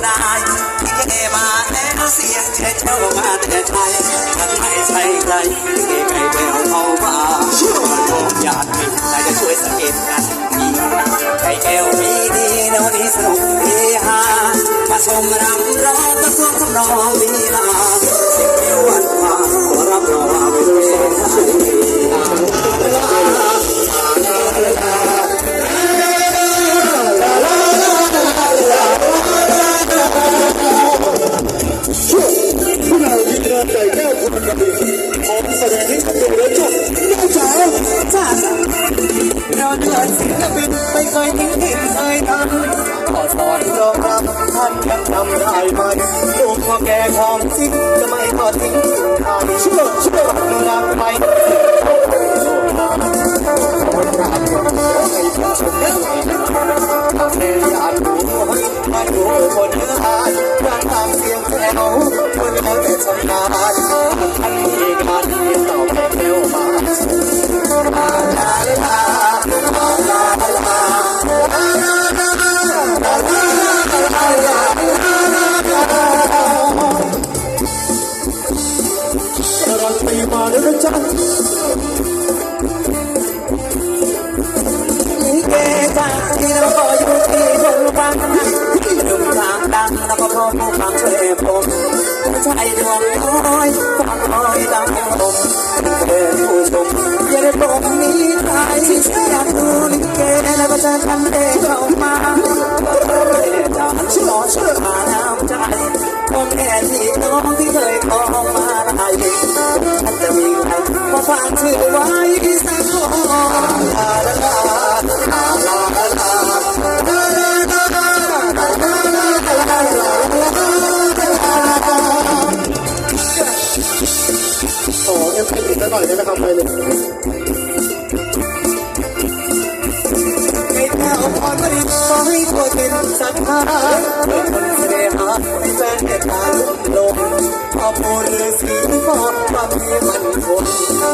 คุณอานายที่เกมาแล้เสียงเช็ดเจ้ามาแต่ชายฉันไม่ใช่ใครที่เกไกลแววเข้ามามันคงอยากมีใครจะช่วยสังเกตกัน เราเดือดศิลปินไม่เคยทิ้งทิ้งเคยทำขอสอนจงรับท่านยังทำได้ไหมลูกพ่อแก่ของจริงจะไม่ทอดทิ้งทางเชื่อเชื่อรักไปแค่อาคนเนื้อายอยากทำเสียงแถวคนแล้วแต่ชำนาญทันทีการเรียนต่อแค่เร็วมา ยดังผมเป็นผู้ชมอย่าได้บอกมีใคยากดูลิเกแล้วจะทำเองเข้ามาจะชอเชื่อมาน้ำใจคนแก่ที่น้องที่เคยขอมา หน่อยได้ไหมครับไปเลยให้แถวพอไม่ขอให้ตัวเป็นสักหาเป็นคนเสน่หาให้แฟนเด็ดตาลุ่มลงพอพูดฤาษีพอความมีมันคงมีรังยืนยงมาอยู่กับบงนานองค์อินเทวาแล้วต้องตาตาช่วยพี่หาแม่ปราณีจะภาพใจดีสงสารมีงานคน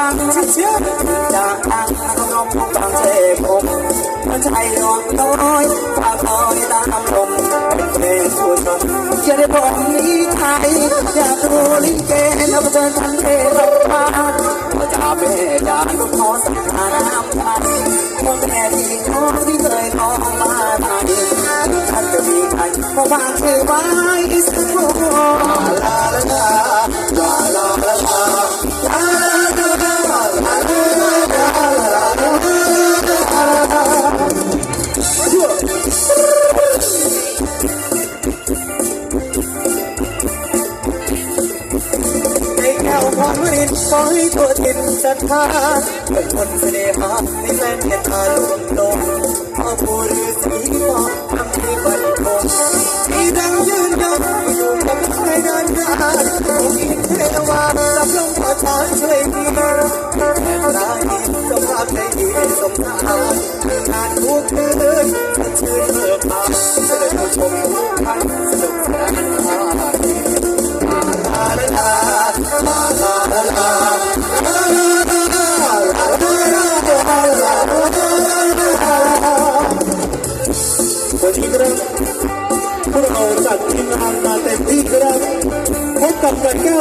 คนฟังเชื่อจากทางน้องฟังเสพผมมันใจดวงน้อยฝากคอยตามลมเป็นเพลงผู้ชมอย่าได้บอกมีใครอยากดูลิเกแล้วเจอทันเทลงมาก็จะเป็นจาก็ขอสักน้ำใจคนแก่ที่น้องที่เคยขอมาทานท่านจะมีใครก็ฝากชื่อไว้สักคน จิตัวทินศรัทธาเป็นคนเสน่หาไม่แม้แต่ตาลวงลงพ่อปู่ฤาษีบอกทำที่บันคงมีดังยืนยงอยู่กับใครนานนานองค์อินเทวาสับลงขอทานช่วยดีแม่ตาดีสภาพใจดีสมนา พวกเราจัดทีมงานมาเต็มที่ครับพบกับกันแก้